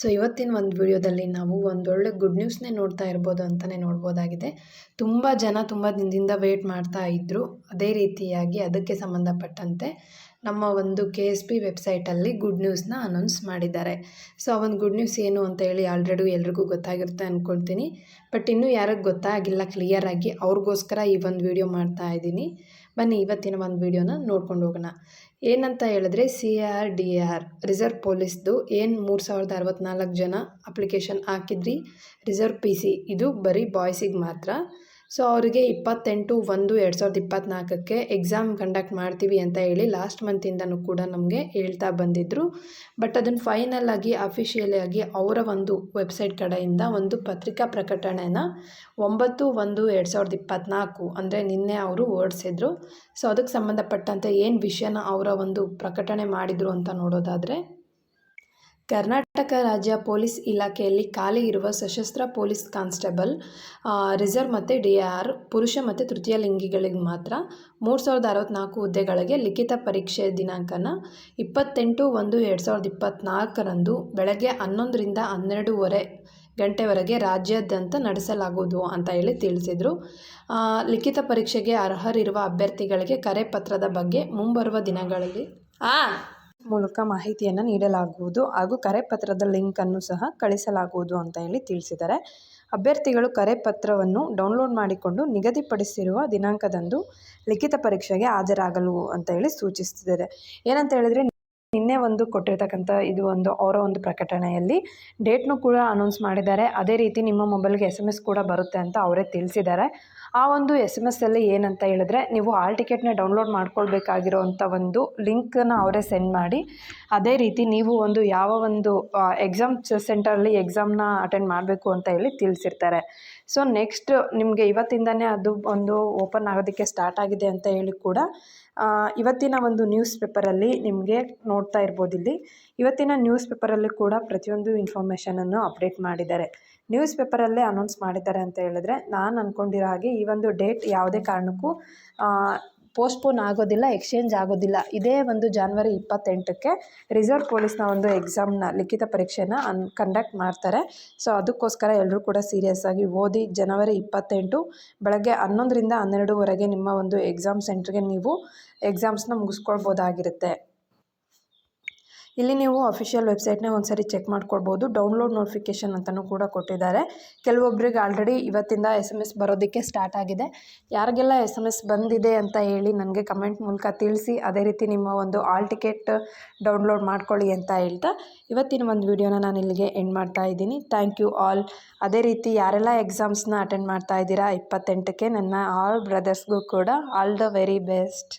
So ಇವತ್ತಿನ ಒಂದು ವಿಡಿಯೋದಲ್ಲಿ ನಾವು ಒಂದೊಳ್ಳೆ ಗುಡ್ ನ್ಯೂಸ್ನೇ ನೋಡ್ತಾ ಇರ್ಬೋದು ಅಂತಲೇ ನೋಡ್ಬೋದಾಗಿದೆ. ತುಂಬ ಜನ ತುಂಬ ದಿನದಿಂದ ವೆಯ್ಟ್ ಮಾಡ್ತಾ ಇದ್ದರು ಅದೇ ರೀತಿಯಾಗಿ ಅದಕ್ಕೆ ಸಂಬಂಧಪಟ್ಟಂತೆ ನಮ್ಮ ಒಂದು ಕೆ ಎಸ್ ಪಿ ವೆಬ್ಸೈಟಲ್ಲಿ ಗುಡ್ ನ್ಯೂಸ್ನ ಅನೌನ್ಸ್ ಮಾಡಿದ್ದಾರೆ. ಸೊ ಆ ಒಂದು ಗುಡ್ ನ್ಯೂಸ್ ಏನು ಅಂತ ಹೇಳಿ ಆಲ್ರೆಡಿ ಎಲ್ರಿಗೂ ಗೊತ್ತಾಗಿರುತ್ತೆ ಅಂದ್ಕೊಳ್ತೀನಿ ಬಟ್ ಇನ್ನೂ ಯಾರಿಗೆ ಗೊತ್ತಾಗಿಲ್ಲ ಕ್ಲಿಯರಾಗಿ ಅವ್ರಿಗೋಸ್ಕರ ಈ ಒಂದು ವಿಡಿಯೋ ಮಾಡ್ತಾ ಇದ್ದೀನಿ. ಬನ್ನಿ, ಇವತ್ತಿನ ಒಂದು ವಿಡಿಯೋನ ನೋಡ್ಕೊಂಡು ಹೋಗೋಣ. ಏನಂತ ಹೇಳಿದ್ರೆ, C R D R, reserve ಪೊಲೀಸ್ದು ಏನು ಮೂರು ಸಾವಿರದ ಅರವತ್ತ್ನಾಲ್ಕು ಜನ ಅಪ್ಲಿಕೇಶನ್ ಹಾಕಿದ್ರಿ? ರಿಸರ್ವ್ ಪಿ ಸಿ, ಇದು ಬರೀ ಬಾಯ್ಸಿಗೆ ಮಾತ್ರ. ಸೊ ಅವರಿಗೆ ಇಪ್ಪತ್ತೆಂಟು ಒಂದು ಎರಡು ಸಾವಿರದ ಇಪ್ಪತ್ತ್ನಾಲ್ಕಕ್ಕೆ ಎಕ್ಸಾಮ್ ಕಂಡಕ್ಟ್ ಮಾಡ್ತೀವಿ ಅಂತ ಹೇಳಿ ಲಾಸ್ಟ್ ಮಂತಿಂದನೂ ಕೂಡ ನಮಗೆ ಹೇಳ್ತಾ ಬಂದಿದ್ದರು ಬಟ್ ಅದನ್ನು ಫೈನಲ್ ಆಗಿ ಅಫಿಷಿಯಲಿ ಆಗಿ ಅವರ ಒಂದು ವೆಬ್ಸೈಟ್ ಕಡೆಯಿಂದ ಒಂದು ಪತ್ರಿಕಾ ಪ್ರಕಟಣೆನ ಒಂಬತ್ತು ಒಂದು ಎರಡು ಸಾವಿರದ ಇಪ್ಪತ್ತ್ನಾಲ್ಕು ಅಂದರೆ ನಿನ್ನೆ ಅವರು ಓಡಿಸಿದ್ರು. ಸೊ ಅದಕ್ಕೆ ಸಂಬಂಧಪಟ್ಟಂತೆ ಏನು ವಿಷಯನ ಅವರ ಒಂದು ಪ್ರಕಟಣೆ ಮಾಡಿದರು ಅಂತ ನೋಡೋದಾದರೆ ಕರ್ನಾಟಕ ರಾಜ್ಯ ಪೊಲೀಸ್ ಇಲಾಖೆಯಲ್ಲಿ ಖಾಲಿ ಇರುವ ಸಶಸ್ತ್ರ ಪೊಲೀಸ್ ಕಾನ್ಸ್ಟೇಬಲ್ ರಿಸರ್ವ್ ಮತ್ತು ಡಿ ಆರ್, ಪುರುಷ ಮತ್ತು ತೃತೀಯ ಲಿಂಗಿಗಳಿಗೆ ಮಾತ್ರ ಮೂರು ಸಾವಿರದ ಅರವತ್ತ್ನಾಲ್ಕು ಹುದ್ದೆಗಳಿಗೆ ಲಿಖಿತ ಪರೀಕ್ಷೆ ದಿನಾಂಕನ ಇಪ್ಪತ್ತೆಂಟು ಒಂದು ಎರಡು ಸಾವಿರದ ಇಪ್ಪತ್ತ್ನಾಲ್ಕರಂದು ಬೆಳಗ್ಗೆ ಹನ್ನೊಂದರಿಂದ ಹನ್ನೆರಡೂವರೆ ಗಂಟೆವರೆಗೆ ರಾಜ್ಯಾದ್ಯಂತ ನಡೆಸಲಾಗುವುದು ಅಂತ ಹೇಳಿ ತಿಳಿಸಿದರು. ಲಿಖಿತ ಪರೀಕ್ಷೆಗೆ ಅರ್ಹರಿರುವ ಅಭ್ಯರ್ಥಿಗಳಿಗೆ ಕರೆ ಪತ್ರದ ಬಗ್ಗೆ ಮುಂಬರುವ ದಿನಗಳಲ್ಲಿ ಆ ಮೂಲಕ ಮಾಹಿತಿಯನ್ನು ನೀಡಲಾಗುವುದು ಹಾಗೂ ಕರೆ ಕರೆಪತ್ರದ ಲಿಂಕನ್ನು ಸಹ ಕಳಿಸಲಾಗುವುದು ಅಂತ ಹೇಳಿ ತಿಳಿಸಿದ್ದಾರೆ. ಅಭ್ಯರ್ಥಿಗಳು ಕರೆ ಪತ್ರವನ್ನು ಡೌನ್ಲೋಡ್ ಮಾಡಿಕೊಂಡು ನಿಗದಿಪಡಿಸಿರುವ ದಿನಾಂಕದಂದು ಲಿಖಿತ ಪರೀಕ್ಷೆಗೆ ಹಾಜರಾಗಲು ಅಂತ ಹೇಳಿ ಸೂಚಿಸ್ತಿದ್ದಾರೆ ಏನಂತ ಹೇಳಿದರೆ ನಿನ್ನೆ ಒಂದು ಕೊಟ್ಟಿರ್ತಕ್ಕಂಥ ಇದು ಒಂದು ಅವರ ಒಂದು ಪ್ರಕಟಣೆಯಲ್ಲಿ ಡೇಟ್ನು ಕೂಡ ಅನೌನ್ಸ್ ಮಾಡಿದ್ದಾರೆ. ಅದೇ ರೀತಿ ನಿಮ್ಮ ಮೊಬೈಲ್ಗೆ ಎಸ್ ಎಂ ಎಸ್ ಕೂಡ ಬರುತ್ತೆ ಅಂತ ಅವರೇ ತಿಳಿಸಿದ್ದಾರೆ. ಆ ಒಂದು ಎಸ್ ಎಂ ಎಸ್ಸಲ್ಲಿ ಏನಂತ ಹೇಳಿದ್ರೆ ನೀವು ಆಲ್ ಟಿಕೆಟ್ನ ಡೌನ್ಲೋಡ್ ಮಾಡ್ಕೊಳ್ಬೇಕಾಗಿರೋವಂಥ ಒಂದು ಲಿಂಕನ್ನು ಅವರೇ ಸೆಂಡ್ ಮಾಡಿ. ಅದೇ ರೀತಿ ನೀವು ಒಂದು ಯಾವ ಒಂದು ಎಕ್ಸಾಮ್ ಸೆಂಟರಲ್ಲಿ ಎಕ್ಸಾಮ್ನ ಅಟೆಂಡ್ ಮಾಡಬೇಕು ಅಂತ ಹೇಳಿ ತಿಳಿಸಿರ್ತಾರೆ. ಸೊ ನೆಕ್ಸ್ಟ್ ನಿಮಗೆ ಇವತ್ತಿಂದನೇ ಅದು ಒಂದು ಓಪನ್ ಆಗೋದಕ್ಕೆ ಸ್ಟಾರ್ಟ್ ಆಗಿದೆ ಅಂತ ಹೇಳಿ ಕೂಡ ಇವತ್ತಿನ ಒಂದು ನ್ಯೂಸ್ ಪೇಪರಲ್ಲಿ ನಿಮಗೆ ನೋಡ್ತಾ ಇರ್ಬೋದು ಇಲ್ಲಿ ಇವತ್ತಿನ ನ್ಯೂಸ್ ಪೇಪರಲ್ಲಿ ಕೂಡ ಪ್ರತಿಯೊಂದು ಇನ್ಫಾರ್ಮೇಷನನ್ನು ಅಪ್ಡೇಟ್ ಮಾಡಿದ್ದಾರೆ. ನ್ಯೂಸ್ ಪೇಪರಲ್ಲೇ ಅನೌನ್ಸ್ ಮಾಡಿದ್ದಾರೆ ಅಂತ ಹೇಳಿದ್ರೆ ನಾನು ಅಂದ್ಕೊಂಡಿರೋ ಹಾಗೆ ಈ ಒಂದು ಡೇಟ್ ಯಾವುದೇ ಕಾರಣಕ್ಕೂ ಪೋಸ್ಟ್ಪೋನ್ ಆಗೋದಿಲ್ಲ ಎಕ್ಸ್ಚೇಂಜ್ ಆಗೋದಿಲ್ಲ. ಇದೇ ಒಂದು ಜಾನ್ವರಿ ಇಪ್ಪತ್ತೆಂಟಕ್ಕೆ ರಿಸರ್ವ್ ಪೊಲೀಸ್ನ ಒಂದು ಎಕ್ಸಾಮ್ನ ಲಿಖಿತ ಪರೀಕ್ಷೆನ ಅನ್ ಕಂಡಕ್ಟ್ ಮಾಡ್ತಾರೆ. ಸೊ ಅದಕ್ಕೋಸ್ಕರ ಎಲ್ಲರೂ ಕೂಡ ಸೀರಿಯಸ್ ಆಗಿ ಓದಿ ಜನವರಿ ಇಪ್ಪತ್ತೆಂಟು ಬೆಳಗ್ಗೆ ಹನ್ನೊಂದರಿಂದ ಹನ್ನೆರಡುವರೆಗೆ ನಿಮ್ಮ ಒಂದು ಎಕ್ಸಾಮ್ ಸೆಂಟ್ರಿಗೆ ನೀವು ಎಕ್ಸಾಮ್ಸ್ನ ಮುಗಿಸ್ಕೊಳ್ಬೋದಾಗಿರುತ್ತೆ. ಇಲ್ಲಿ ನೀವು ಅಫಿಷಿಯಲ್ ವೆಬ್ಸೈಟ್ನ ಒಂದ್ಸರಿ ಚೆಕ್ ಮಾಡ್ಕೊಳ್ಬೋದು. ಡೌನ್ಲೋಡ್ ನೋಟಿಫಿಕೇಶನ್ ಅಂತಲೂ ಕೂಡ ಕೊಟ್ಟಿದ್ದಾರೆ. ಕೆಲವೊಬ್ಬರಿಗೆ ಆಲ್ರೆಡಿ ಇವತ್ತಿಂದ ಎಸ್ ಎಂ ಎಸ್ ಬರೋದಕ್ಕೆ ಸ್ಟಾರ್ಟ್ ಆಗಿದೆ. ಯಾರಿಗೆಲ್ಲ ಎಸ್ ಎಂ ಎಸ್ ಬಂದಿದೆ ಅಂತ ಹೇಳಿ ನನಗೆ ಕಮೆಂಟ್ ಮೂಲಕ ತಿಳಿಸಿ. ಅದೇ ರೀತಿ ನಿಮ್ಮ ಒಂದು ಆಲ್ ಟಿಕೆಟ್ ಡೌನ್ಲೋಡ್ ಮಾಡ್ಕೊಳ್ಳಿ ಅಂತ ಹೇಳ್ತಾ ಇವತ್ತಿನ ಒಂದು ವಿಡಿಯೋನ ನಾನು ಇಲ್ಲಿಗೆ ಎಂಡ್ ಮಾಡ್ತಾ ಇದ್ದೀನಿ. ಥ್ಯಾಂಕ್ ಯು ಆಲ್ ಅದೇ ರೀತಿ ಯಾರೆಲ್ಲ ಎಕ್ಸಾಮ್ಸ್ನ ಅಟೆಂಡ್ ಮಾಡ್ತಾ ಇದ್ದೀರಾ, ಇಪ್ಪತ್ತೆಂಟಕ್ಕೆ ನನ್ನ ಆಲ್ ಬ್ರದರ್ಸ್ಗೂ ಕೂಡ ಆಲ್ ದ ವೆರಿ ಬೆಸ್ಟ್